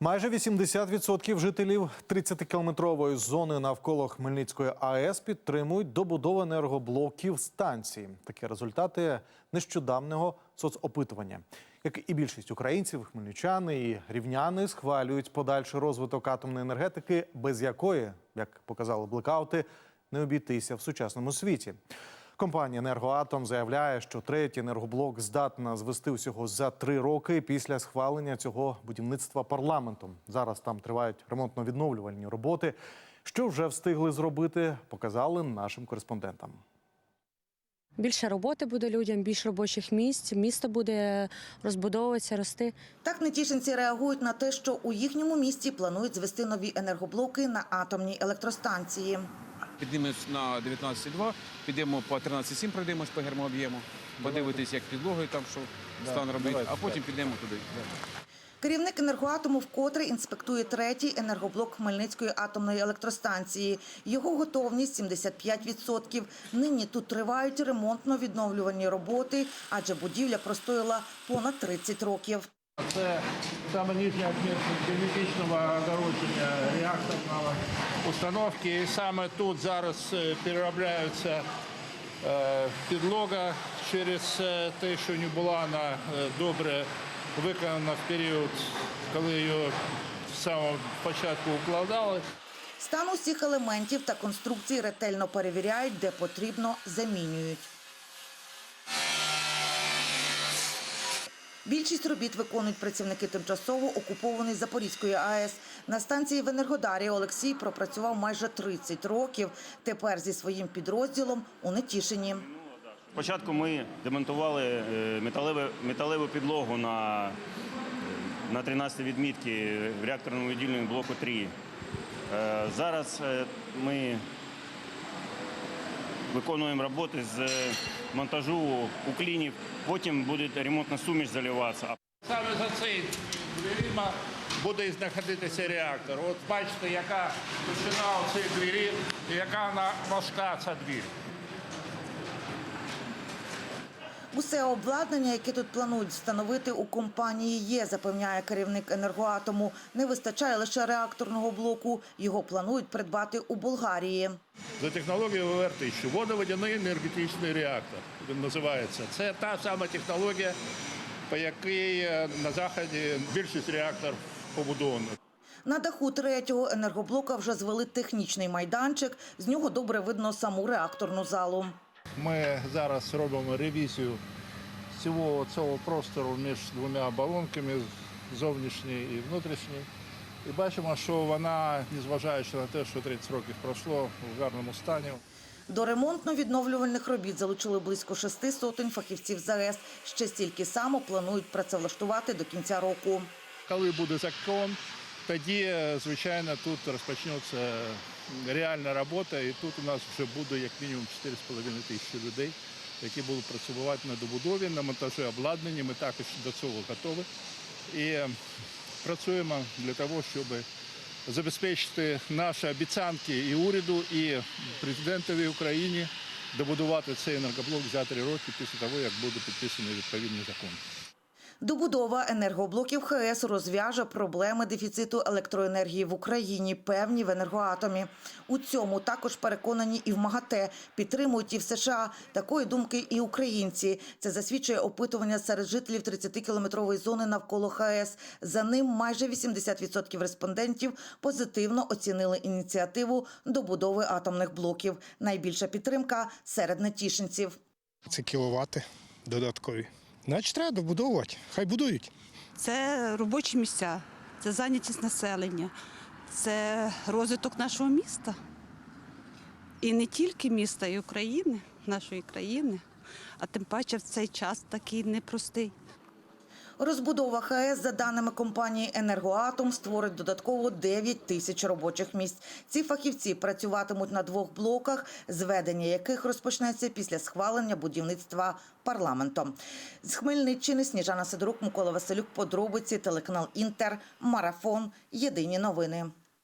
Майже 80% жителів 30-кілометрової зони навколо Хмельницької АЕС підтримують добудову енергоблоків станції. Такі результати нещодавнього соцопитування. Як і більшість українців, хмельничани і рівняни схвалюють подальший розвиток атомної енергетики, без якої, як показали блекаути, не обійтися в сучасному світі. Компанія «Енергоатом» заявляє, що третій енергоблок здатна звести усього за три роки після схвалення цього будівництва парламентом. Зараз там тривають ремонтно-відновлювальні роботи. Що вже встигли зробити, показали нашим кореспондентам. Більше роботи буде людям, більше робочих місць. Місто буде розбудовуватися, рости. Так нетішинці реагують на те, що у їхньому місті планують звести нові енергоблоки на атомній електростанції. Піднімемось на 19,2, підемо по 13,7, пройдемось по гермооб'єму, подивитись, як підлогою там що стан робити, а потім підемо туди. Керівник енергоатому вкотре інспектує третій енергоблок Хмельницької атомної електростанції. Його готовність 75%. Нині тут тривають ремонтно-відновлювальні роботи, адже будівля простояла понад 30 років. Це саме нижня відмітка герметичного огородження реакторного установки. І саме тут зараз е, переробляється е, підлога через е, те, що не була вона добре виконана в період, коли її з самого початку укладали. Стан усіх елементів та конструкцій ретельно перевіряють, де потрібно, замінюють. Більшість робіт виконують працівники тимчасово окупованої Запорізької АЕС. На станції в Енергодарі Олексій пропрацював майже 30 років. Тепер зі своїм підрозділом у Нетішині. Спочатку ми демонтували е, металеве, металеву підлогу на, на 13 відмітки в реакторному відділенні блоку 3. Е, Зараз е, ми виконуємо роботи з монтажу уклінів, потім буде ремонтна суміш заливатися. Саме за цей дверима буде знаходитися реактор. От бачите, яка товщина у цій двері яка вона важка ця двір. Усе обладнання, яке тут планують встановити у компанії, є, запевняє керівник енергоатому. Не вистачає лише реакторного блоку. Його планують придбати у Болгарії. За технологією ВВР-1000, водоводяний енергетичний реактор, він називається. Це та сама технологія, по якій е, на Заході більшість реакторів побудовано. На даху третього енергоблока вже звели технічний майданчик. З нього добре видно саму реакторну залу. Ми зараз робимо ревізію всього цього простору між двома оболонками, зовнішній і внутрішній. І бачимо, що вона, незважаючи на те, що 30 років пройшло, в гарному стані. До ремонтно-відновлювальних робіт залучили близько шести сотень фахівців з АЕС. Ще стільки само планують працевлаштувати до кінця року. Коли буде закон, тоді, звичайно, тут розпочнеться реальна робота, і тут у нас вже буде як мінімум 4,5 тисячі людей, які будуть працювати на добудові, на монтажі обладнання. Ми також до цього готові. І працюємо для того, щоб забезпечити наші обіцянки і уряду, і президентові України добудувати цей енергоблок за три роки після того, як буде підписаний відповідний закон. Добудова енергоблоків ХЕС розв'яже проблеми дефіциту електроенергії в Україні, певні в енергоатомі. У цьому також переконані і в МАГАТЕ, підтримують і в США. Такої думки і українці. Це засвідчує опитування серед жителів 30-кілометрової зони навколо ХАЕС. За ним майже 80% респондентів позитивно оцінили ініціативу добудови атомних блоків. Найбільша підтримка серед нетішинців. Це кіловати додаткові. Значить, треба добудовувати. Хай будують. Це робочі місця, це зайнятість населення, це розвиток нашого міста. І не тільки міста, і України, нашої країни, а тим паче в цей час такий непростий. Розбудова ХАЕС, за даними компанії «Енергоатом», створить додатково 9 тисяч робочих місць. Ці фахівці працюватимуть на двох блоках, зведення яких розпочнеться після схвалення будівництва парламентом. З Хмельниччини Сніжана Сидорук, Микола Василюк, подробиці, телеканал «Інтер», Марафон, Єдині новини.